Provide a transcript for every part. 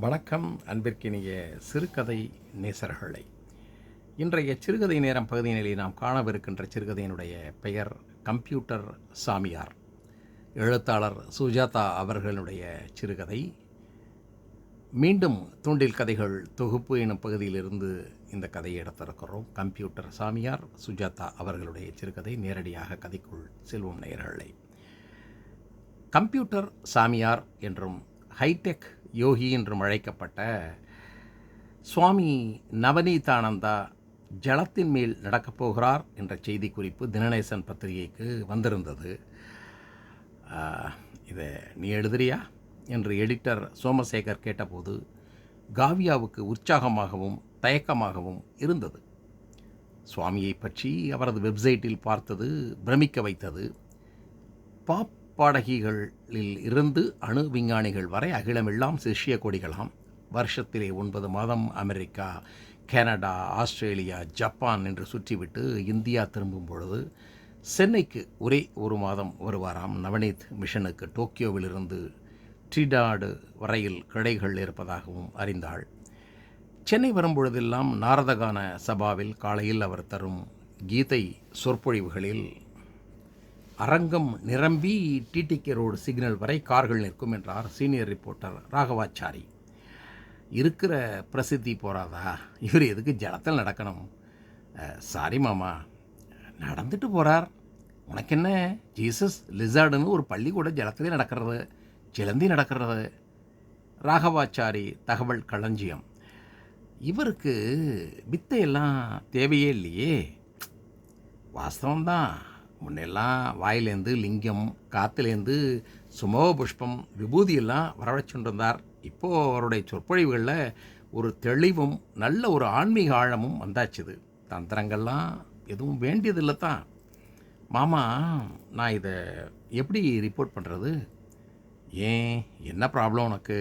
வணக்கம் அன்பிற்கினிய சிறுகதை நேசர்களை. இன்றைய சிறுகதை நேரம் பகுதியினிலே நாம் காணவிருக்கின்ற சிறுகதையினுடைய பெயர் கம்ப்யூட்டர் சாமியார். எழுத்தாளர் சுஜாதா அவர்களுடைய சிறுகதை. மீண்டும் தூண்டில் கதைகள் தொகுப்பு எனும் பகுதியிலிருந்து இந்த கதையை எடுத்திருக்கிறோம். கம்ப்யூட்டர் சாமியார் சுஜாதா அவர்களுடைய சிறுகதை நேரடியாக கதைக்குள் செல்வோம் நேயர்களை. கம்ப்யூட்டர் சாமியார் என்றும் ஹைடெக் யோகி என்றும் அழைக்கப்பட்ட சுவாமி நவநீதானந்தா ஜலத்தின் மேல் நடக்கப் போகிறார் என்ற செய்தி குறிப்பு தினநேசன் பத்திரிகைக்கு வந்திருந்தது. இதை நீ எழுதுறியா? என்று எடிட்டர் சோமசேகர் கேட்டபோது காவியாவுக்கு உற்சாகமாகவும் தயக்கமாகவும் இருந்தது. சுவாமியை பற்றி அவரது வெப்சைட்டில் பார்த்தது பிரமிக்க வைத்தது பாப் பாடகிகளில் இருந்து அணு விஞ்ஞானிகள் வரை அகிலமெல்லாம் சிஷ்ய கொடிகளாம். வருஷத்திலே ஒன்பது மாதம் அமெரிக்கா கனடா ஆஸ்திரேலியா ஜப்பான் என்று சுற்றிவிட்டு இந்தியா திரும்பும் பொழுது சென்னைக்கு ஒரே ஒரு மாதம் வருவாராம். நவநீத் மிஷனுக்கு டோக்கியோவிலிருந்து ட்ரிடாடு வரையில் கிளைகள் இருப்பதாகவும் அறிந்தாள். சென்னை வரும்பொழுதெல்லாம் நாரதகான சபாவில் காலையில் அவர் தரும் கீதை சொற்பொழிவுகளில் அரங்கம் நிரம்பி டிடிகே ரோடு சிக்னல் வரை கார்கள் நிற்கும் என்றார் சீனியர் ரிப்போர்ட்டர் ராகவாச்சாரி. இருக்கிற பிரசித்தி போகிறாதா இவர் எதுக்கு ஜலத்தில் நடக்கணும்? சாரி மாமா நடந்துட்டு போகிறார் உனக்கு என்ன ஜீசஸ் லிசார்டுன்னு ஒரு பள்ளிக்கூட ஜலத்திலே நடக்கிறது சிலந்தி நடக்கிறது. ராகவாச்சாரி தகவல் களஞ்சியம். இவருக்கு வித்தையெல்லாம் தேவையே இல்லையே. வாஸ்தவம்தான். முன்னெல்லாம் வாயிலேருந்து லிங்கம் காற்றுலேருந்து சுமோ புஷ்பம் விபூதியெல்லாம் வரவழைச்சுட்டு இருந்தார் இப்போது அவருடைய சொற்பொழிவுகளில் ஒரு தெளிவும் நல்ல ஒரு ஆன்மீக ஆழமும் வந்தாச்சுது. தந்திரங்கள்லாம் எதுவும் வேண்டியதில்லை தான் மாமா நான் இதை எப்படி ரிப்போர்ட் பண்ணுறது ஏன்? என்ன ப்ராப்ளம் உனக்கு?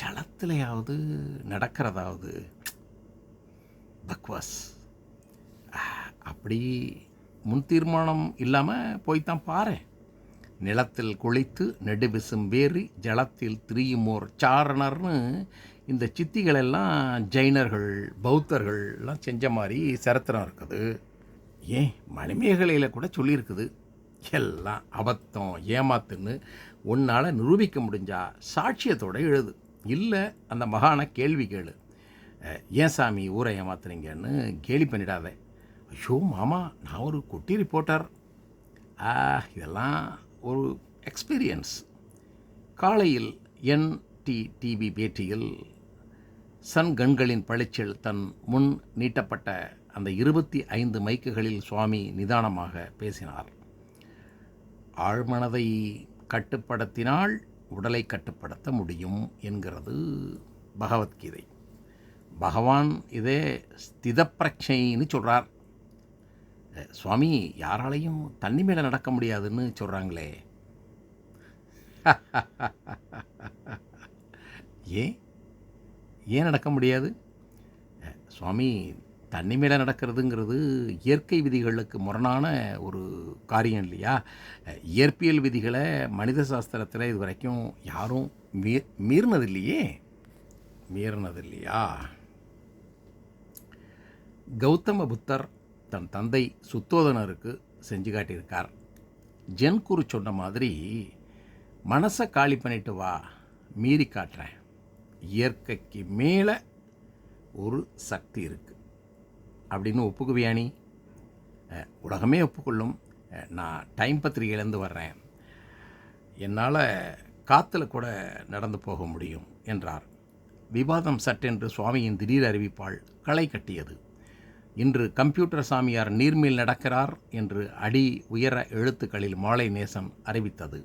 சலத்திலையாவது நடக்கிறதாவது? பக்வாஸ் அப்படி முன் தீர்மானம் இல்லாமல் போய்த்தான் பாரு நிலத்தில் குளித்து நெடுவிசும் வேறி ஜலத்தில் திரியுமோர் சாரணர்னு இந்த சித்திகளெல்லாம் ஜைனர்கள் பௌத்தர்கள்லாம் செஞ்ச மாதிரி சரித்திரம் இருக்குது. ஏன்? மணிமேகலையில் கூட சொல்லியிருக்குது. எல்லாம் அபத்தம் ஏமாத்துன்னு உன்னால் நிரூபிக்க முடிஞ்சா சாட்சியத்தோடு எழுது. இல்லை அந்த மகான கேள்வி கேளு. ஏன் சாமி ஊரை ஏமாத்துறீங்கன்னு கேலி பண்ணிடாதே. ஐயோ மாமா நான் ஒரு குட்டி ரிப்போர்ட்டர் ஆ, இதெல்லாம் ஒரு எக்ஸ்பீரியன்ஸ் காலையில் என்டி டிவி பேட்டியில் சன் கண்களின் பளிச்சில் தன் முன் நீட்டப்பட்ட அந்த இருபத்தி ஐந்து மைக்குகளில் சுவாமி நிதானமாக பேசினார். ஆழ்மனதை கட்டுப்படுத்தினால் உடலை கட்டுப்படுத்த முடியும் என்கிறது பகவத்கீதை. பகவான் இதே ஸ்திதப்பிரச்சைன்னு சொல்கிறார் சுவாமி யாராலையும் தண்ணி மேலே நடக்க முடியாதுன்னு சொல்கிறாங்களே ஏன்? ஏன் நடக்க முடியாது? சுவாமி தண்ணி மேலே நடக்கிறதுங்கிறது இயற்கை விதிகளுக்கு முரணான ஒரு காரியம் இல்லையா? இயற்பியல் விதிகளை மனித சாஸ்திரத்தில் இது வரைக்கும் யாரும் மீ மீறினது இல்லையே மீறினது இல்லையா கௌதம புத்தர் தன் தந்தை சுத்தோதனருக்கு செஞ்சு காட்டியிருக்கார். ஜென் குரு சொன்ன மாதிரி மனசை காலி பண்ணிட்டு வா மீறி காட்டுறேன். இயற்கைக்கு மேலே ஒரு சக்தி இருக்குது அப்படின்னு ஒப்புக்குவியா நீ? உலகமே ஒப்புக்கொள்ளும். நான் டைம் பத்திரிகையிலேருந்து வர்றேன். என்னால் காற்றுல கூட நடந்து போக முடியும் என்றார். விவாதம் சட்டென்று சுவாமியின் திடீர் அறிவிப்பால் களை கட்டியது. இன்று கம்ப்யூட்டர் சாமியார் நீர்மேல் நடக்கிறார் என்று அடி உயர எழுத்துக்களில் மாலை நேசம் அறிவித்தது.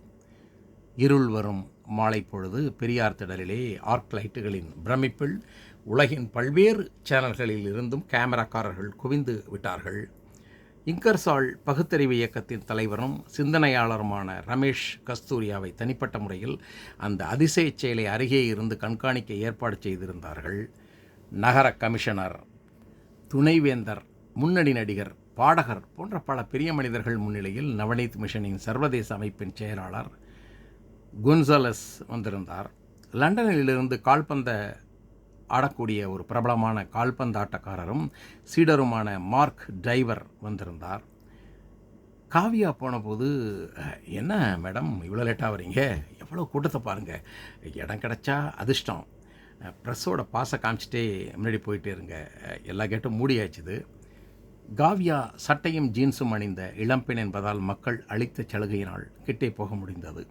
இருள் வரும் மாலை பொழுது பெரியார் திடலிலே ஆர்க் லைட்டுகளின் பிரமிப்பில் உலகின் பல்வேறு சேனல்களில் இருந்தும் கேமராக்காரர்கள் குவிந்து விட்டார்கள். இங்கர்சால் பகுத்தறிவு இயக்கத்தின் தலைவரும் சிந்தனையாளருமான ரமேஷ் கஸ்தூரியாவை தனிப்பட்ட முறையில் அந்த அதிசயச் செயலை அருகே இருந்து கண்காணிக்க ஏற்பாடு செய்திருந்தார்கள். நகர கமிஷனர் துணைவேந்தர் முன்னணி நடிகர் பாடகர் போன்ற பல பெரிய மனிதர்கள் முன்னிலையில் நவநீத் மிஷனின் சர்வதேச அமைப்பின் செயலாளர் குன்சலஸ் வந்திருந்தார். லண்டனிலிருந்து கால்பந்த ஆடக்கூடிய ஒரு பிரபலமான கால்பந்தாட்டக்காரரும் சீடருமான மார்க் டைவர் வந்திருந்தார். காவியா போனபோது என்ன மேடம் இவ்வளோ லேட்டாக வரீங்க? எவ்வளோ கூட்டத்தை பாருங்கள் இடம் கிடச்சா அதிர்ஷ்டம். ப்ரெஸ்ஸோட பாசை காமிச்சிட்டே முன்னாடி போயிட்டே இருங்க. எல்லா கேட்டும் மூடியாச்சுது. காவ்யா சட்டையும் ஜீன்ஸும் அணிந்த இளம்பெண் என்பதால் மக்கள் அளித்த சலுகையினால் கிட்டே போக முடிந்தது.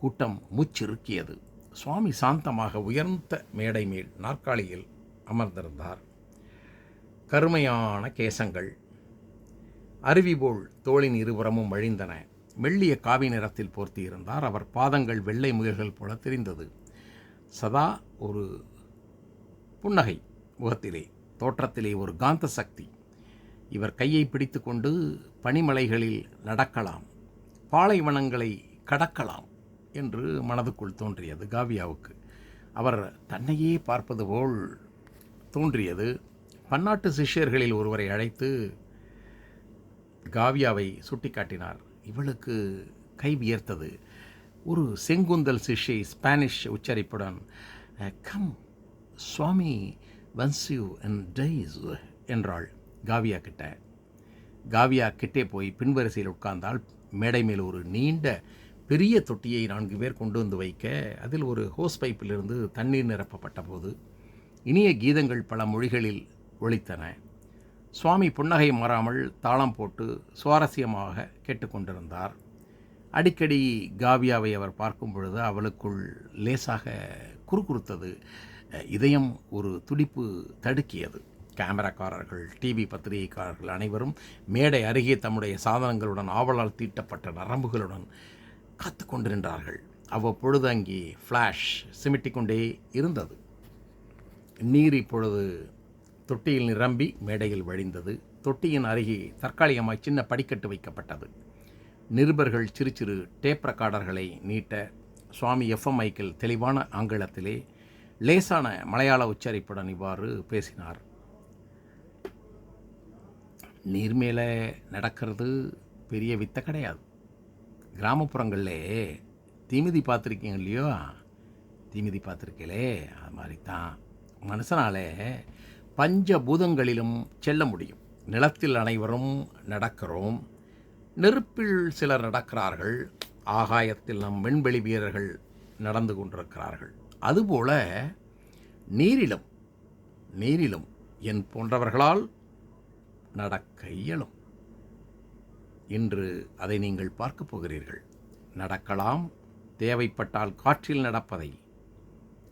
கூட்டம் முச்சிறுக்கியது. சுவாமி சாந்தமாக உயர்ந்த மேடை மேல் நாற்காலியில் அமர்ந்திருந்தார். கருமையான கேசங்கள். அருவி போல் தோளின் இருபுறமும் வழிந்தன. மெல்லிய காவி நிறத்தில் போர்த்தியிருந்தார். அவர் பாதங்கள் வெள்ளை முயல்கள் போல தெரிந்தது. சதா ஒரு புன்னகை முகத்திலே தோற்றத்திலே ஒரு காந்த சக்தி. இவர் கையை பிடித்துக்கொண்டு பனிமலைகளில் நடக்கலாம் பாலைவனங்களை கடக்கலாம் என்று மனதுக்குள் தோன்றியது காவியாவுக்கு. அவர் தன்னையே பார்ப்பது போல் தோன்றியது. பன்னாட்டு சிஷ்யர்களில் ஒருவரை அழைத்து காவியாவை சுட்டிக்காட்டினார். இவளுக்கு கை வியர்த்தது. ஒரு செங்குந்தல் சிஷ்யை ஸ்பானிஷ் உச்சரிப்புடன் கம் சுவாமி வன்சியூ யூ அண்ட் டைஸ் என்றாள் காவியா கிட்ட. காவியா கிட்டே போய் பின்வரிசையில் உட்கார்ந்தால் மேடை மேல் ஒரு நீண்ட பெரிய தொட்டியை நான்கு பேர் கொண்டு வந்து வைக்க அதில் ஒரு ஹோஸ் பைப்பிலிருந்து தண்ணீர் நிரப்பப்பட்ட போது இனிய கீதங்கள் பல மொழிகளில் ஒழித்தன சுவாமி புன்னகை மாறாமல் தாளம் போட்டு சுவாரஸ்யமாக கேட்டுக்கொண்டிருந்தார். அடிக்கடி காவியாவை அவர் பார்க்கும் பொழுது அவளுக்குள் லேசாக குறுகுறுத்தது. இதயம் ஒரு துடிப்பு தடுக்கியது. கேமராக்காரர்கள் டிவி பத்திரிகைக்காரர்கள் அனைவரும் மேடை அருகே தம்முடைய சாதனங்களுடன் ஆவலால் தீட்டப்பட்ட நரம்புகளுடன் காத்து கொண்டிருந்தார்கள் அவ்வப்பொழுது அங்கே ஃப்ளாஷ் சிமிட்டிக்கொண்டே இருந்தது. நீர் இப்பொழுது தொட்டியில் நிரம்பி மேடையில் வழிந்தது. தொட்டியின் அருகே தற்காலிகமாய் சின்ன படிக்கட்டு வைக்கப்பட்டது. நிருபர்கள் சிறு சிறு டேப் ரெக்கார்டர்களை நீட்ட சுவாமி எஃப்எம் தெளிவான ஆங்கிலத்திலே லேசான மலையாள உச்சரிப்புடன் இவ்வாறு பேசினார். நீர் மேலே நடக்கிறது பெரிய வித்தை கிடையாது. கிராமப்புறங்களில் தீமிதி பார்த்துருக்கீங்க இல்லையோ? தீமிதி பார்த்துருக்கீங்களே? அது மாதிரி தான் மனுஷனாலே பஞ்சபூதங்களிலும் செல்ல முடியும். நிலத்தில் அனைவரும் நடக்கிறோம். நெருப்பில் சிலர் நடக்கிறார்கள். ஆகாயத்தில் நம் விண்வெளி வீரர்கள் நடந்து கொண்டிருக்கிறார்கள். அதுபோல நீரிலும் நீரிலும் என் போன்றவர்களால் நடக்க இயலும். இன்று அதை நீங்கள் பார்க்கப் போகிறீர்கள். நடக்கலாம் தேவைப்பட்டால் காற்றில் நடப்பதை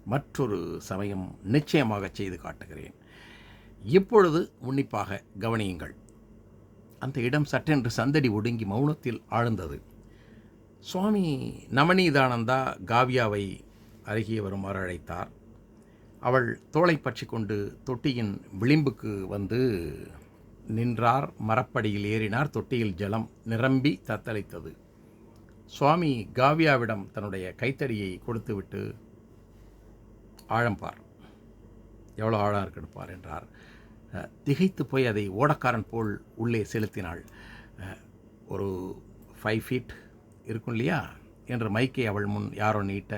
மற்றொரு சமயம் நிச்சயமாக செய்து காட்டுகிறேன். இப்பொழுது உன்னிப்பாக கவனியுங்கள். அந்த இடம் சட்டென்று சந்தடி ஒடுங்கி மௌனத்தில் ஆழ்ந்தது. சுவாமி நமனீதானந்தா காவியாவை அருகே வருமாறு அழைத்தார் அவள் தோளை பற்றி கொண்டு தொட்டியின் விளிம்புக்கு வந்து நின்றார். மரப்படியில் ஏறினார். தொட்டியில் ஜலம் நிரம்பி தத்தளித்தது. சுவாமி காவியாவிடம் தன்னுடைய கைத்தறியை கொடுத்துவிட்டு ஆழம்பார் எவ்வளோ ஆழம் இருக்குன்னு பார் என்றார். திகைத்து போய் அதை ஓடக்காரன் போல் உள்ளே செலுத்தினாள். ஒரு ஃபைவ் ஃபீட் இருக்கும் இல்லையா? என்று மைக்கை அவள் முன் யாரோ நீட்ட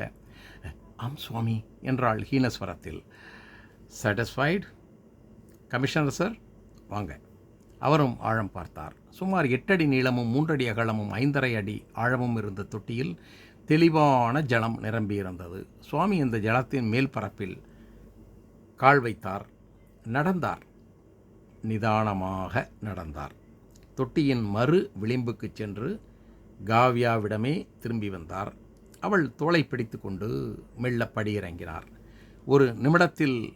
ஆம் சுவாமி என்றாள் ஹீனஸ்வரத்தில். சாட்டிஸ்ஃபைடு கமிஷனர் சார் வாங்க. அவரும் ஆழம் பார்த்தார். சுமார் எட்டடி நீளமும் மூன்றடி அகலமும் ஐந்தரை அடி ஆழமும் இருந்த தொட்டியில் தெளிவான ஜலம் நிரம்பியிருந்தது சுவாமி இந்த ஜலத்தின் மேல் பரப்பில் கால் வைத்தார் நடந்தார். நிதானமாக நடந்தார். தொட்டியின் மறு விளிம்புக்குச் சென்று காவ்யாவிடமே திரும்பி வந்தார். அவள் தோளை பிடித்துக்கொண்டு மெல்ல படியிறங்கினார். ஒரு நிமிடத்தில்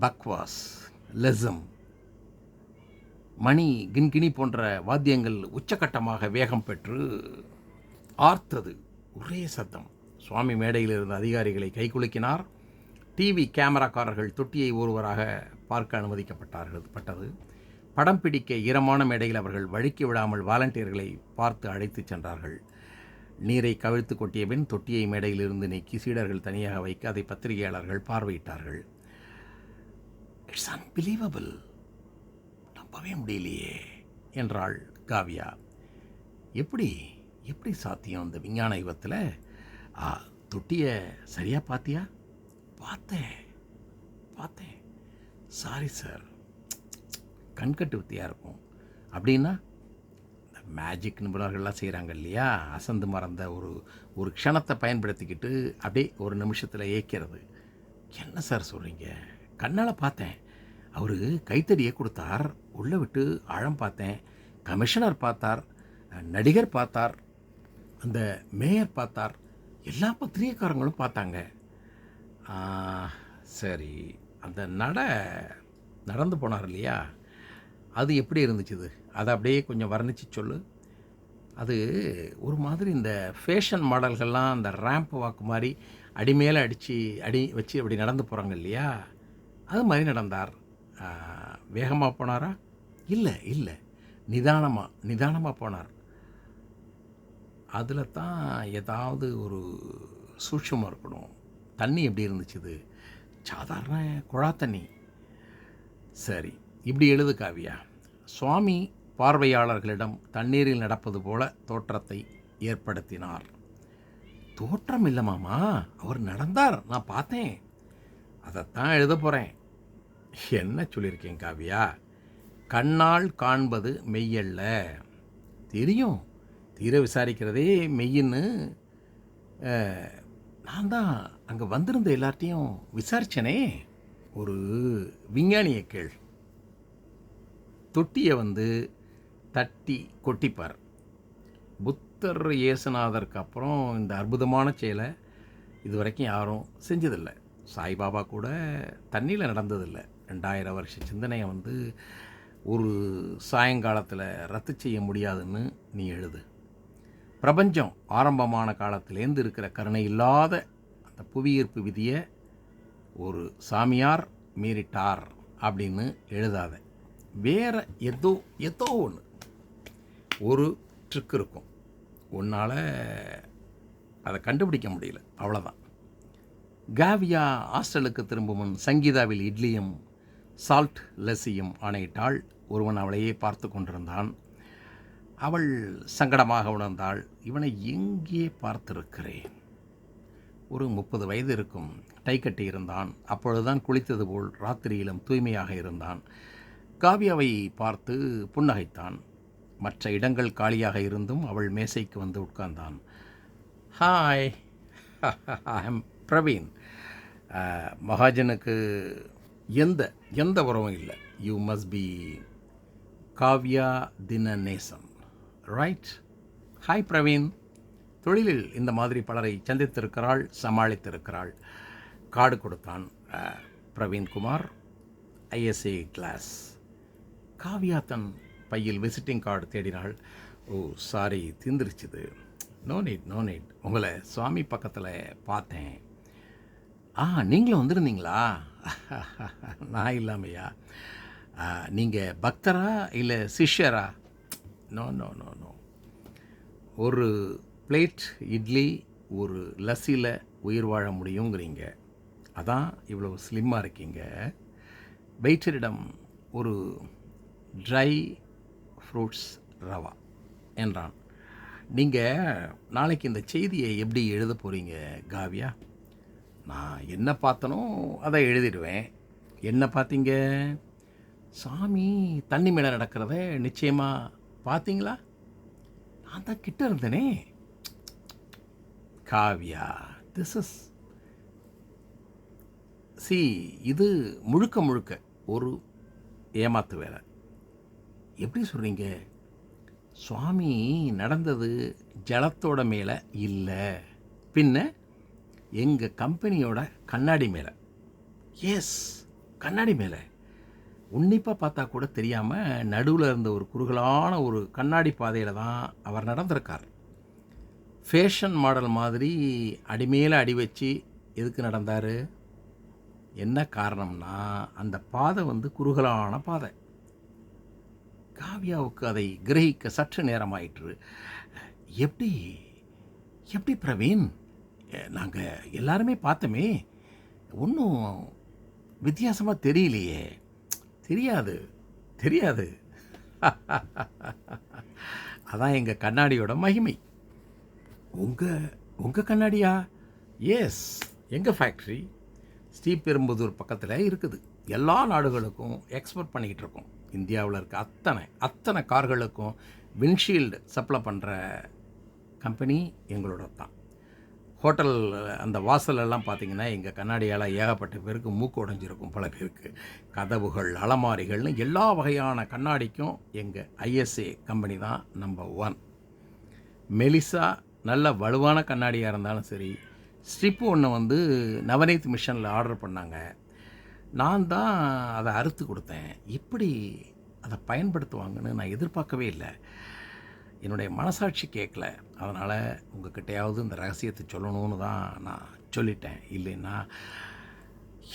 பக்வாஸ் லெசம். மணி கின்கினி போன்ற வாத்தியங்கள் உச்சக்கட்டமாக வேகம் பெற்று ஆர்த்தது. ஒரே சத்தம். சுவாமி மேடையில் இருந்த அதிகாரிகளை கைகுலுக்கினார் டிவி கேமராக்காரர்கள் தொட்டியை ஒருவராக பார்க்க அனுமதிக்கப்பட்டார்கள் பட்டது. படம் பிடிக்க ஈரமான மேடையில் அவர்கள் வழுக்கி விடாமல் வாலண்டியர்களை பார்த்து அழைத்துச் சென்றார்கள். நீரை கவிழ்த்து கொட்டிய பின் தொட்டியை மேடையிலிருந்து நீக்கி சீடர்கள் தனியாக வைக்க அதை பத்திரிகையாளர்கள் பார்வையிட்டார்கள். It's unbelievable. நம்பவே முடியலையே என்றாள் காவியா. எப்படி எப்படி சாத்தியம் இந்த விஞ்ஞான யுகத்தில்? தொட்டியை சரியாக பார்த்தியா? பார்த்தேன். பார்த்தேன். சாரி சார் கண்கட்டு வித்தியாக இருக்கும். அப்படின்னா இந்த மேஜிக் நிபுணர்கள்லாம் செய்கிறாங்க இல்லையா? அசந்து மறந்த ஒரு ஒரு க்ஷணத்தை பயன்படுத்திக்கிட்டு அப்படியே ஒரு நிமிஷத்தில் ஏக்கிறது. என்ன சார் சொல்கிறீங்க கண்ணால் பார்த்தேன். அவர் கைத்தடியை கொடுத்தார் உள்ளே விட்டு ஆழம் பார்த்தேன். கமிஷனர் பார்த்தார் நடிகர் பார்த்தார் அந்த மேயர் பார்த்தார். எல்லா பத்திரிகைக்காரங்களும் பார்த்தாங்க. சரி. அந்த நட நடந்து போனார் இல்லையா? அது எப்படி இருந்துச்சுது அதை அப்படியே கொஞ்சம் வர்ணிச்சு சொல்லு. அது ஒரு மாதிரி இந்த ஃபேஷன் மாடல்கள்லாம் அந்த ரேம்ப் வாக்கு மாதிரி அடி மேலே அடித்து அடி வச்சு அப்படி நடந்து போகிறாங்க இல்லையா? அது மாதிரி நடந்தார். வேகமாக போனாரா? இல்லை இல்லை. நிதானமாக நிதானமாக போனார். அதில் தான் ஏதாவது ஒரு சூட்சமாக இருக்கணும். தண்ணி எப்படி இருந்துச்சுது? சாதாரண குழா தண்ணி. சரி இப்படி எழுது காவியா. சுவாமி பார்வையாளர்களிடம் தண்ணீரில் நடப்பது போல தோற்றத்தை ஏற்படுத்தினார். தோற்றம் இல்லை மாமா அவர் நடந்தார் நான் பார்த்தேன். அதைத்தான் எழுத போகிறேன் என்ன சொல்லியிருக்கேன் காவியா? கண்ணால் காண்பது மெய்யல்ல. தெரியும் தீர விசாரிக்கிறதே மெய்யின்னு. நான் தான் அங்கே வந்திருந்த எல்லார்ட்டையும் விசாரிச்சனே. ஒரு விஞ்ஞானிய கேள். தொட்டியை வந்து தட்டி கொட்டிப்பார். புத்தர் இயேசுநாதருக்கு அப்புறம் இந்த அற்புதமான செயலை இது வரைக்கும் யாரும் செஞ்சதில்லை. சாய்பாபா கூட தண்ணியில் நடந்ததில்லை. ரெண்டாயிரம் வருஷ சிந்தனையை வந்து ஒரு சாயங்காலத்தில் ரத்து செய்ய முடியாதுன்னு நீ எழுது. பிரபஞ்சம் ஆரம்பமான காலத்திலேருந்து இருக்கிற கருணை இல்லாத அந்த புவியீர்ப்பு விதியை ஒரு சாமியார் மீறிட்டார் அப்படின்னு எழுதாத. வேற ஏதோ ஏதோ ஒன்று ஒரு ட்ரிக் இருக்கும். உன்னால் அதை கண்டுபிடிக்க முடியல. அவ்வளோதான் காவியா ஹாஸ்டலுக்கு திரும்பும் முன் சங்கீதாவில் இட்லியும் சால்ட் லஸ்ஸியும் ஆணையிட்டாள். ஒருவன் அவளையே பார்த்து கொண்டிருந்தான். அவள் சங்கடமாக உணர்ந்தாள். இவனை எங்கே பார்த்திருக்கிறேன்? ஒரு முப்பது வயது இருக்கும். டை கட்டி இருந்தான். அப்பொழுதுதான் குளித்தது போல் ராத்திரியிலும் தூய்மையாக இருந்தான். காவியாவை பார்த்து புன்னகைத்தான். மற்ற இடங்கள் காலியாக இருந்தும் அவள் மேசைக்கு வந்து உட்கார்ந்தான். ஹாய் ஐம் பிரவீன் மகாஜனுக்கு எந்த எந்த உறவும் இல்லை. யூ மஸ்ட் பி காவ்யா தின நேசன் ரைட் ஹாய் பிரவீன் தொழிலில் இந்த மாதிரி பலரை சந்தித்திருக்கிறாள் சமாளித்திருக்கிறாள். கார்டு கொடுத்தான் பிரவீன்குமார் ஐஎஸ்ஏ கிளாஸ். காவியா தன் பையில் விசிட்டிங் கார்டு தேடினாள். Oh sorry தீந்துருச்சுது. No need no need. உங்களை சுவாமி பக்கத்தில் பார்த்தேன். ஆ நீங்களும் வந்திருந்தீங்களா? நான் இல்லாமையா? நீங்கள் பக்தரா இல்லை சிஷ்யரா? No no no no. ஒரு பிளேட் இட்லி ஒரு லஸ்ஸியில் உயிர் வாழ முடியுங்கிறீங்க. அதான் இவ்வளோ ஸ்லிம்மாக இருக்கீங்க. வெயிட்டரிடம் ஒரு ட்ரை ஃப்ரூட்ஸ் ரவா என்றான். நீங்கள் நாளைக்கு இந்த செய்தியை எப்படி எழுத போகிறீங்க காவியா? நான் என்ன பார்த்தனோ அதை எழுதிடுவேன். என்ன பார்த்தீங்க? சாமி தண்ணி மேலே நடக்கிறத நிச்சயமாக பார்த்தீங்களா? நான் தான் கிட்ட இருந்தேனே. காவ்யா. திஸ் இஸ் சி இது முழுக்க முழுக்க ஒரு ஏமாத்து வேலை. எப்படி சொல்கிறீங்க சுவாமி நடந்தது ஜலத்தோட மேலே இல்லை. பின்ன எங்கள் கம்பெனியோட கண்ணாடி மேலே. எஸ் கண்ணாடி மேலே. உன்னிப்பாக பார்த்தா கூட தெரியாமல் நடுவில் இருந்த ஒரு குறுகலான ஒரு கண்ணாடி பாதையில் தான் அவர் நடந்திருக்கார். ஃபேஷன் மாடல் மாதிரி அடிமேல அடி வச்சு எதுக்கு நடந்தார்? என்ன காரணம்னா அந்த பாதை வந்து குறுகலான பாதை. காவ்யாவுக்கு அதை கிரகிக்க சற்று நேரமாயிற்று. எப்படி எப்படி பிரவீன்? நாங்கள் எல்லாருமே பார்த்தோமே. ஒன்றும் வித்தியாசமாக தெரியலையே. தெரியாது தெரியாது. அதான் எங்கள் கண்ணாடியோட மகிமை. உங்கள் உங்கள் கண்ணாடியா? எஸ் எங்கள் ஃபேக்ட்ரி ஸ்ரீபெரும்புதூர் பக்கத்தில் இருக்குது. எல்லா நாடுகளுக்கும் எக்ஸ்போர்ட் பண்ணிக்கிட்டு இருக்கோம். இந்தியாவில் இருக்க அத்தனை அத்தனை கார்களுக்கும் விண்ட்ஷீல்டு சப்ளை பண்ணுற கம்பெனி எங்களோட தான் ஹோட்டல் அந்த வாசலெல்லாம் பார்த்திங்கன்னா பார்த்தீங்கன்னா எங்கள் கண்ணாடியால் ஏகப்பட்ட பேருக்கு மூக்கு உடைஞ்சிருக்கும் பல பேருக்கு. கதவுகள் அலமாரிகள்னு எல்லா வகையான கண்ணாடிக்கும் எங்கள் ஐஎஸ்ஏ கம்பெனி தான் நம்பர் ஒன் மெலிசா நல்ல வலுவான கண்ணாடியாக இருந்தாலும் சரி ஸ்ட்ரிப்பு ஒன்று வந்து நவநீத் மிஷனில் ஆர்டர் பண்ணாங்க. நான் தான் அதை அறுத்து கொடுத்தேன். இப்படி அதை பயன்படுத்துவாங்கன்னு நான் எதிர்பார்க்கவே இல்லை. என்னுடைய மனசாட்சி கேட்கல. அதனால் உங்ககிட்டயாவது இந்த ரகசியத்தை சொல்லணும்னு தான் நான் சொல்லிட்டேன். இல்லைன்னா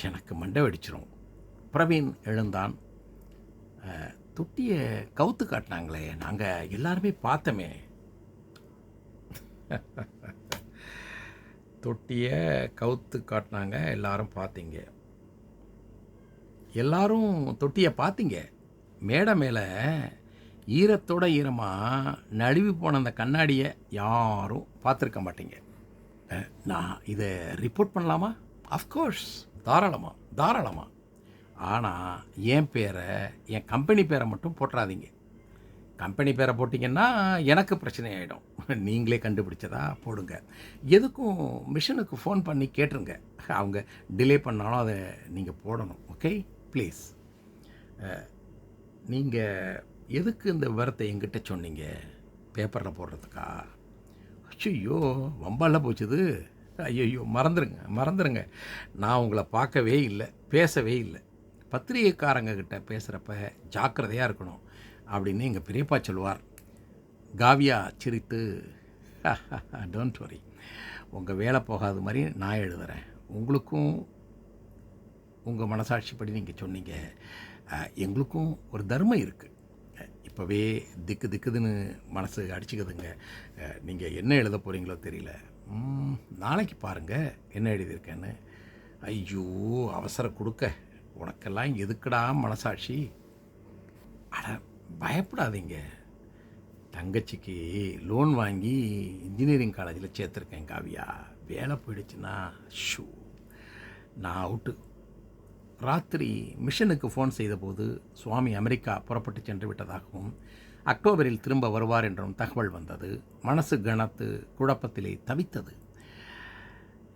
எனக்கு மண்டை வெடிச்சிரும் பிரவீன் எழுந்தான். தொட்டியை கவுத்து காட்டினாங்களே நாங்கள் எல்லாருமே பார்த்தோமே. தொட்டியை கவுத்து காட்டினாங்க எல்லாரும் பார்த்தீங்க எல்லாரும் தொட்டியை பார்த்தீங்க மேடை மேலே ஈரத்தோட ஈரமாக நழுவி போன அந்த கண்ணாடியை யாரும் பார்த்துருக்க மாட்டீங்க. நான் இதை ரிப்போர்ட் பண்ணலாமா? அஃப்கோர்ஸ் தாராளமாக தாராளமாக ஆனால் என் பேரை என் கம்பெனி பேரை மட்டும் போட்டுறாதீங்க கம்பெனி பேரை போட்டிங்கன்னா எனக்கு பிரச்சனை ஆகிடும் நீங்களே கண்டுபிடிச்சதா? போடுங்க. எதுக்கும் மிஷனுக்கு ஃபோன் பண்ணி கேட்டுருங்க. அவங்க டிலே பண்ணாலும் அதை நீங்கள் போடணும். ஓகே? ப்ளீஸ். நீங்கள் எதுக்கு இந்த விவரத்தை எங்கிட்ட சொன்னீங்க? பேப்பரில் போடுறதுக்கா? ஐயோ வம்பால போச்சுது. ஐயோ மறந்துடுங்க மறந்துடுங்க நான் உங்களை பார்க்கவே இல்லை பேசவே இல்லை. பத்திரிகைக்காரங்க கிட்ட பேசுகிறப்ப ஜாக்கிரதையாக இருக்கணும். அப்படின்னு எங்கள் பெரியப்பா சொல்லுவார். காவியா சிரித்து. டோன்ட் வரி உங்கள் வேலை போகாத மாதிரி நான் எழுதுகிறேன் உங்களுக்கும் உங்கள் மனசாட்சிப்படி நீங்கள் சொன்னீங்க. எங்களுக்கும் ஒரு தர்மம் இருக்குது இப்போவே திக்கு திக்குதுன்னு மனசு அடிச்சுக்குதுங்க. நீங்கள் என்ன எழுத போகிறீங்களோ தெரியல. ம், நாளைக்கு பாருங்கள் என்ன எழுதியிருக்கேன்னு. ஐயோ அவசரம் கொடுக்க. உனக்கெல்லாம் எதுக்குடா மனசாட்சி? அட பயப்படாதீங்க. தங்கச்சிக்கு லோன் வாங்கி இன்ஜினியரிங் காலேஜில் சேர்த்துருக்கேன் காவியா. வேலை போயிடுச்சுன்னா ஷூ. நான் அவுட்டு ராத்திரி மிஷனுக்கு ஃபோன் செய்தபோது சுவாமி அமெரிக்கா புறப்பட்டு சென்று விட்டதாகவும் அக்டோபரில் திரும்ப வருவார் என்றும் தகவல் வந்தது. மனசு கனத்து குழப்பத்திலே தவித்தது.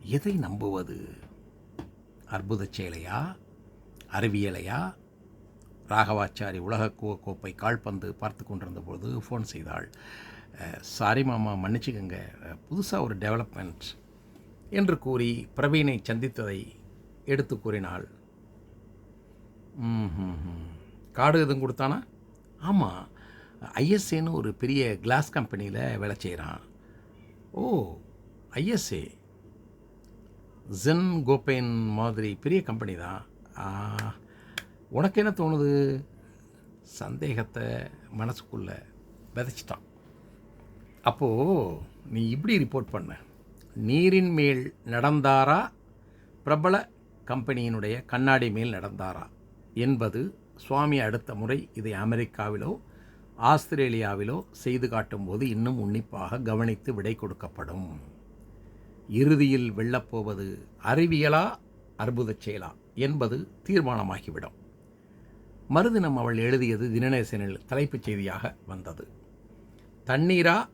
எதை நம்புவது? அற்புத செயலையா? அறிவியலையா? ராகவாச்சாரி உலக கோ- கோப்பை கால்பந்து பார்த்து கொண்டிருந்த பொழுது ஃபோன் செய்தாள். சாரி மாமா மன்னிச்சுக்கங்க. புதுசாக ஒரு டெவலப்மெண்ட் என்று கூறி பிரவீனை சந்தித்ததை எடுத்து கூறினாள். காடு கார்டு எதுவும் கொடுத்தானா? ஆமாம் ஐஎஸ்ஏன்னு ஒரு பெரிய கிளாஸ் கம்பெனியில் வேலை செய்கிறான் ஓ ஐஎஸ்ஏ? ஜென் கோபேன் மாதிரி பெரிய கம்பெனி தான். உனக்கு என்ன தோணுது? சந்தேகத்தை மனசுக்குள்ளே விதைச்சிட்டான். அப்போது நீ இப்படி ரிப்போர்ட் பண்ண. நீரின் மேல் நடந்தாரா? பிரபல கம்பெனியினுடைய கண்ணாடி மேல் நடந்தாரா? என்பது சுவாமி அடுத்த முறை இதை அமெரிக்காவிலோ ஆஸ்திரேலியாவிலோ செய்து காட்டும்போது இன்னும் உன்னிப்பாக கவனித்து விடை கொடுக்கப்படும். இறுதியில் வெல்லப்போவது அறிவியலா அற்புதச் செயலா என்பது தீர்மானமாகிவிடும். மறுதினம் அவள் எழுதியது தினநேசனில் தலைப்புச் செய்தியாக வந்தது. தண்ணீரா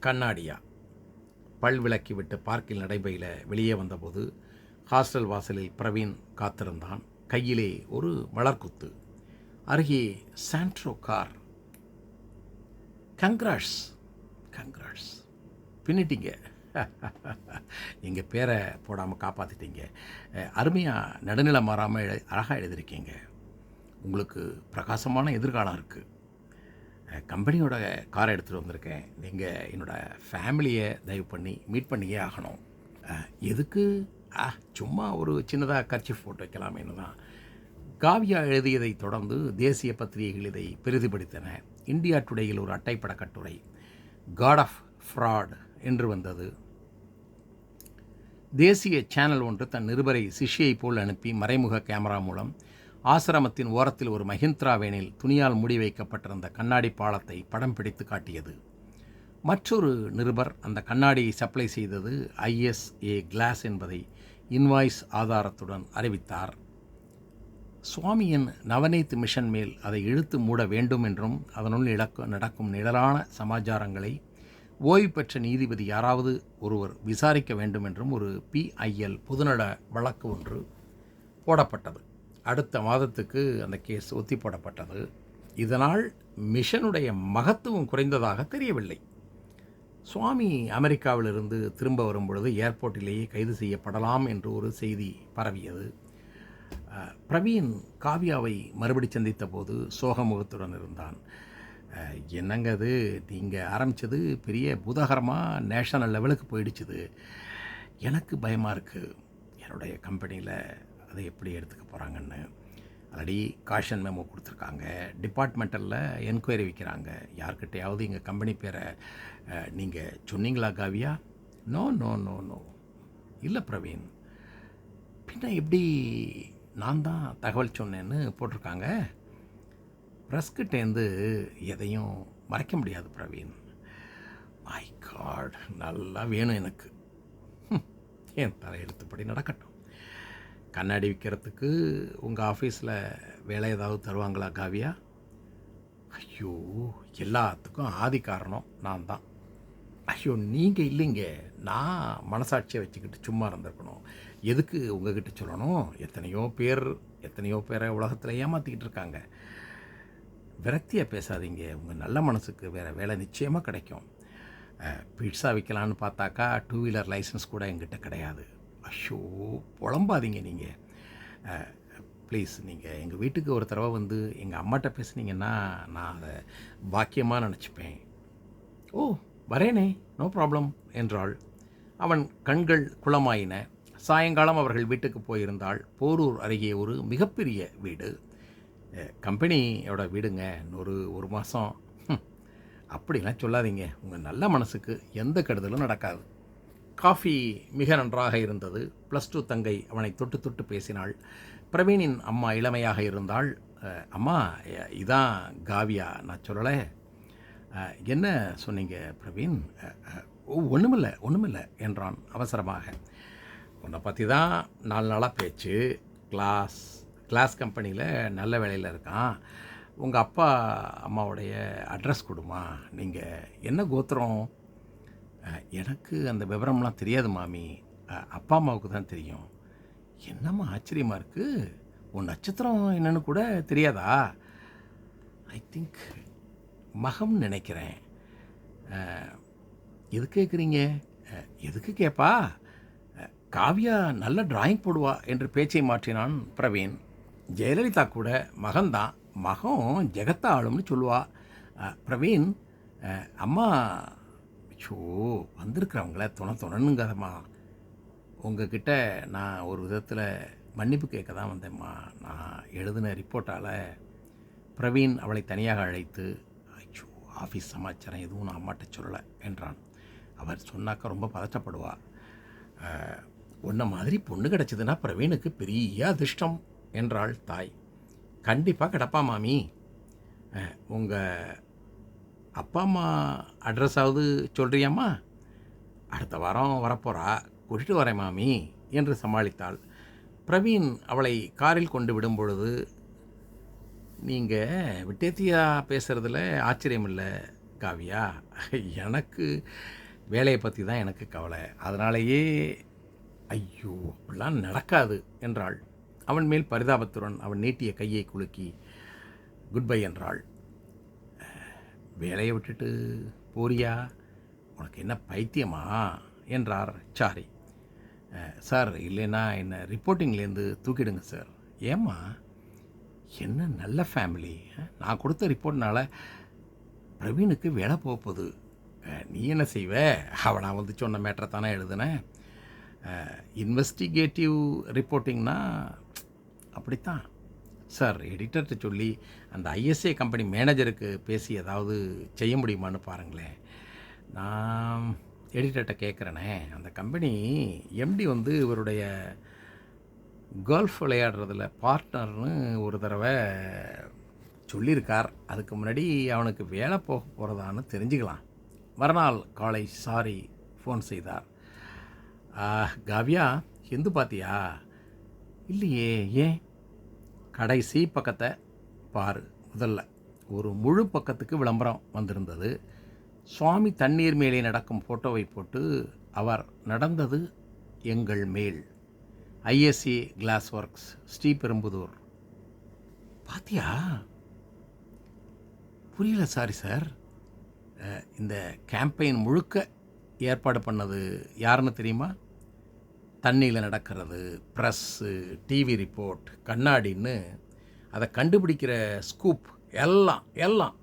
கண்ணாடியா? பல் விளக்கி விட்டு பார்க்கில் நடைபெயில வெளியே வந்தபோது ஹாஸ்டல் வாசலில் பிரவீன் காத்திருந்தான். கையிலே ஒரு வளர்க்குத்து அருகே சாண்ட்ரோ கார். Congrats congrats. பின்னிட்டீங்க. எங்கள் பேரை போடாமல் காப்பாற்றிட்டீங்க அருமையாக நடுநிலை மாறாமல் எழு அழகாக எழுதியிருக்கீங்க உங்களுக்கு பிரகாசமான எதிர்காலம் இருக்குது கம்பெனியோட காரை எடுத்துகிட்டு வந்திருக்கேன். நீங்கள் என்னோடய ஃபேமிலியை தயவு பண்ணி மீட் பண்ணியே ஆகணும். எதுக்கு? ஆ சும்மா ஒரு சின்னதாக கட்சி போட்டு வைக்கலாமேனு தான் காவியா எழுதியதை தொடர்ந்து தேசிய பத்திரிகைகள் இதை பிரதிபலித்தன. இந்தியா டுடேயில் ஒரு அட்டைப்பட கட்டுரை காட் ஆஃப் ஃப்ராட் என்று வந்தது. தேசிய சேனல் ஒன்று தன் நிருபரை சிஷ்யைப் போல் அனுப்பி மறைமுக கேமரா மூலம் ஆசிரமத்தின் ஓரத்தில் ஒரு மஹிந்திரா வேனில் துணியால் மூடி வைக்கப்பட்டிருந்த கண்ணாடி பாலத்தை படம் பிடித்து காட்டியது. மற்றொரு நிருபர் அந்த கண்ணாடியை சப்ளை செய்தது ஐஎஸ்ஏ கிளாஸ் என்பதை இன்வாய்ஸ் ஆதாரத்துடன் அறிவித்தார். சுவாமியின் நவநீத் மிஷன் மேல் அதை இழுத்து மூட வேண்டும் என்றும் அதனுள் இழக்க நடக்கும் நிழலான சமாச்சாரங்களை ஓய்வு பெற்ற நீதிபதி யாராவது ஒருவர் விசாரிக்க வேண்டும் என்றும் ஒரு பிஐஎல் பொதுநல வழக்கு ஒன்று போடப்பட்டது. அடுத்த மாதத்துக்கு அந்த கேஸ் ஒத்தி போடப்பட்டது. இதனால் மிஷனுடைய மகத்துவம் குறைந்ததாக தெரியவில்லை. சுவாமி அமெரிக்காவிலிருந்து திரும்ப வரும்பொழுது ஏர்போர்ட்டிலேயே கைது செய்யப்படலாம் என்று ஒரு செய்தி பரவியது. பிரவீன் காவ்யாவை மறுபடி சந்தித்த போது சோகமுகத்துடன் இருந்தான். என்னங்க அது? நீங்கள் ஆரம்பித்தது பெரிய புதகரமாக நேஷனல் லெவலுக்கு போயிடுச்சுது. எனக்கு பயமாக இருக்குது என்னுடைய கம்பெனியில் அதை எப்படி எடுத்துக்க போகிறாங்கன்னு ஆல்ரெடி காஷன் மெமோ கொடுத்துருக்காங்க. டிபார்ட்மெண்டலில் என்கொயரி வைக்கிறாங்க. யார்கிட்டையாவது எங்கள் கம்பெனி பேரை நீங்கள் சொன்னீங்களா Kavya? No no no no இல்லை பிரவீன். பின்ன எப்படி நான் தான் தகவல் சொன்னேன்னு போட்டிருக்காங்க. ப்ரெஸ்கிட்டேருந்து எதையும் மறைக்க முடியாது பிரவீன். மை காட் நல்லா வேணும் எனக்கு. என் தலையெழுத்துப்படி நடக்கட்டும். கண்ணாடி விற்கிறதுக்கு உங்கள் ஆஃபீஸில் வேலை ஏதாவது தருவாங்களா காவியா? ஐயோ எல்லாத்துக்கும் ஆதி காரணம் நான் தான். ஐயோ நீங்கள் இல்லைங்க. நான் மனசாட்சியை வச்சுக்கிட்டு சும்மா இருந்திருக்கணும். எதுக்கு உங்ககிட்ட சொல்லணும்? எத்தனையோ பேர் எத்தனையோ பேரை உலகத்தில் ஏமாற்றிக்கிட்டு இருக்காங்க. விரக்தியாக பேசாதீங்க. உங்கள் நல்ல மனசுக்கு வேறு வேலை நிச்சயமாக கிடைக்கும். பீட்ஸா விற்கலான்னு பார்த்தாக்கா டூ வீலர் லைசன்ஸ் கூட எங்கிட்ட கிடையாது. ஐயோ புலம்பாதீங்க நீங்கள் ப்ளீஸ் நீங்கள் எங்கள் வீட்டுக்கு ஒரு தடவை வந்து எங்கள் அம்மாட்ட பேசுனீங்கன்னா நான் அதை பாக்கியமாக நினச்சிப்பேன். ஓ வரேனே நோ ப்ராப்ளம் என்றாள். அவன் கண்கள் குளமாயின. சாயங்காலம் அவர்கள் வீட்டுக்கு போயிருந்தாள். போரூர் அருகே ஒரு மிகப்பெரிய வீடு. கம்பெனியோட வீடுங்க இன்னொரு ஒரு மாதம் அப்படிலாம் சொல்லாதீங்க. உங்கள் நல்ல மனசுக்கு எந்த கெடுதலும் நடக்காது. காஃபி மிக நன்றாக இருந்தது. ப்ளஸ் டூ தங்கை அவனை தொட்டு தொட்டு பேசினாள். பிரவீனின் அம்மா இளமையாக இருந்தாள். அம்மா இதான் காவியா. நான் சொல்லலை. என்ன சொன்னீங்க பிரவீன்? ஓ ஒன்றுமில்லை ஒன்றுமில்லை என்றான் அவசரமாக. உன்னை பற்றி தான் நாலு நாளாக பேச்சு. கிளாஸ் கிளாஸ் கம்பெனியில் நல்ல வேலையில் இருக்கான். உங்கள் அப்பா அம்மாவுடைய அட்ரஸ் கொடுமா. நீங்கள் என்ன கோத்திரம்? எனக்கு அந்த விவரம்லாம் தெரியாது மாமி. அப்பா அம்மாவுக்கு தான் தெரியும். என்னம்மா ஆச்சரியமாக இருக்குது உன் நட்சத்திரம் என்னன்னு கூட தெரியாதா? ஐ திங்க் மகம் நினைக்கிறேன். எது கேட்குறீங்க எதுக்கு கேட்பா காவ்யா நல்ல டிராயிங் போடுவா என்று பேச்சை மாற்றினான் பிரவீன். ஜெயலலிதா கூட மகன்தான். மகம் ஜெகத்தா ஆளும்னு சொல்லுவா பிரவீன் அம்மா ஷோ வந்திருக்கிறவங்கள துணை துணனுங்கிறம்மா உங்ககிட்ட நான் ஒரு விதத்தில் மன்னிப்பு கேட்க தான் வந்தேம்மா. நான் எழுதின ரிப்போர்ட்டால் பிரவீன் அவளை தனியாக அழைத்து ஐயோ ஆஃபீஸ் சமாச்சாரம் எதுவும் நான் அம்மாட்ட சொல்லலை என்றான். அவர் சொன்னாக்க ரொம்ப பதட்டப்படுவா. உன்ன மாதிரி பொண்ணு கிடச்சிதுன்னா பிரவீனுக்கு பெரிய அதிர்ஷ்டம் என்றாள் தாய். கண்டிப்பாக கிடப்பா மாமி. உங்கள் அப்பா அம்மா அட்ரஸாவது சொல்கிறியாம்மா அடுத்த வாரம் வரப்போகிறா கூட்டிட்டு வரேன் மாமி என்று சமாளித்தாள். பிரவீன் அவளை காரில் கொண்டு விடும் பொழுது நீங்கள் விட்டேத்தியா பேசுகிறதுல ஆச்சரியம் இல்லை காவியா. எனக்கு வேலையை பற்றி தான் எனக்கு கவலை. அதனாலேயே ஐயோ அப்படிலாம் நடக்காது என்றாள். அவன் மேல் பரிதாபத்துடன் அவன் நீட்டிய கையை குலுக்கி குட் பை என்றாள். வேலையை விட்டுட்டு போறியா? உனக்கு என்ன பைத்தியமா? என்றார் சாரி. சார் இல்லைன்னா என்னை ரிப்போர்ட்டிங்லேருந்து தூக்கிடுங்க சார். ஏம்மா? என்ன நல்ல ஃபேமிலி நான் கொடுத்த ரிப்போர்ட்னால பிரவீனுக்கு வேலை போக போகுது. நீ என்ன செய்வ? அவனா வந்து சொன்ன மேட்டரை தானே எழுதுனேன் இன்வெஸ்டிகேட்டிவ் ரிப்போர்ட்டிங்னா அப்படித்தான். சார் எடிட்டர்கிட்ட சொல்லி அந்த ஐஎஸ்ஏ கம்பெனி மேனேஜருக்கு பேசி ஏதாவது செய்ய முடியுமான்னு பாருங்களேன். நான் எடிட்டர்கிட்ட கேட்குறேனே அந்த கம்பெனி எம்டி வந்து இவருடைய கோல்ஃப் விளையாடுறதுல பார்ட்னர்னு ஒரு தடவை சொல்லியிருக்கார். அதுக்கு முன்னாடி அவனுக்கு வேலை போக போகிறதான்னு தெரிஞ்சுக்கலாம். மறுநாள் காலை சாரி ஃபோன் செய்தார். "ஆ, காவ்யா ஹிந்து பாத்தியா? இல்லையே ஏன்? கடைசி பக்கத்தை பாரு. முதல்ல ஒரு முழு பக்கத்துக்கு விளம்பரம் வந்திருந்தது. சுவாமி தண்ணீர் மேலே நடக்கும் ஃபோட்டோவை போட்டு அவர் நடந்தது எங்கள் மேல். ISC glass works Sriperumbudur. பாத்தியா? புரியல சாரி சார் இந்த கேம்பெயின் முழுக்க ஏற்பாடு பண்ணது யாருன்னு தெரியுமா? தண்ணியில் நடக்கிறது ப்ரெஸ்ஸு டிவி ரிப்போர்ட் கண்ணாடின்னு அதை கண்டுபிடிக்கிற ஸ்கூப் எல்லாம் எல்லாம்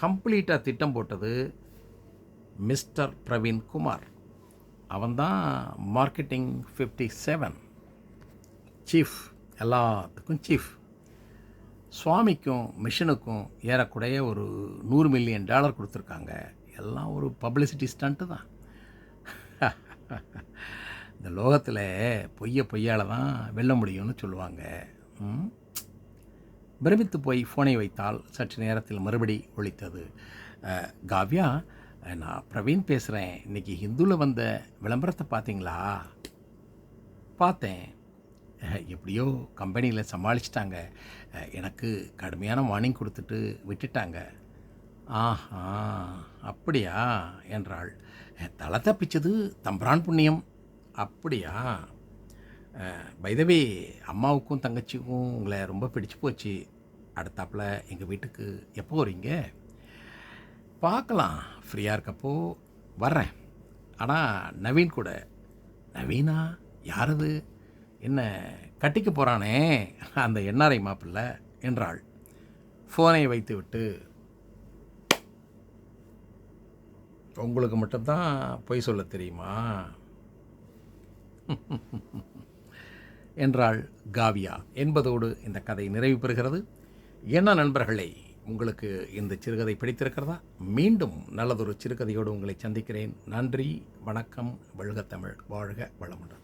கம்ப்ளீட்டாக திட்டம் போட்டது மிஸ்டர் பிரவீன் குமார். அவன்தான் மார்க்கெட்டிங் ஃபிஃப்டி செவன் சீஃப் எல்லாத்துக்கும் சீஃப் சுவாமிக்கும் மிஷனுக்கும் ஏறக்குறைய ஒரு நூறு மில்லியன் டாலர் கொடுத்துருக்காங்க. எல்லாம் ஒரு பப்ளிசிட்டி ஸ்டண்ட்டு தான். இந்த லோகத்தில் பொய்ய பொய்யால் தான் வெல்ல முடியும்னு சொல்லுவாங்க. ம்? பிரமித்து போய் ஃபோனை வைத்தால் சற்று நேரத்தில் மறுபடி ஒழித்தது. காவ்யா நான் பிரவீன் பேசுகிறேன் இன்னைக்கு ஹிந்துவில் வந்த விளம்பரத்தை பார்த்தீங்களா? பார்த்தேன். எப்படியோ கம்பெனியில் சமாளிச்சிட்டாங்க. எனக்கு கடுமையான வார்னிங் கொடுத்துட்டு விட்டுட்டாங்க. ஆஹா அப்படியா? என்றாள். தலை தப்பிச்சது தம்பிரான் புண்ணியம். அப்படியா? பைதவி அம்மாவுக்கும் தங்கச்சிக்கும் உங்களை ரொம்ப பிடிச்சு போச்சு. அடுத்தாப்புல எங்கள் வீட்டுக்கு எப்போ வரீங்க பார்க்கலாம். ஃப்ரீயாக இருக்கப்போ வர்றேன். ஆனால் நவீன் கூட. நவீனா? யாரது? என்ன கட்டிக்க போகிறானே அந்த என்ஆர்ஐ மாப்பிள்ளை என்றாள். ஃபோனை வைத்துவிட்டு உங்களுக்கு மட்டும்தான் பொய் சொல்ல தெரியுமா? என்றாள் காவியா. என்பதோடு இந்த கதை நிறைவு பெறுகிறது. என்ன நண்பர்களே உங்களுக்கு இந்த சிறுகதை பிடித்திருக்கிறதா? மீண்டும் நல்லதொரு சிறுகதையோடு உங்களை சந்திக்கிறேன். நன்றி வணக்கம் வழுக தமிழ். வாழ்க வளமுடன்.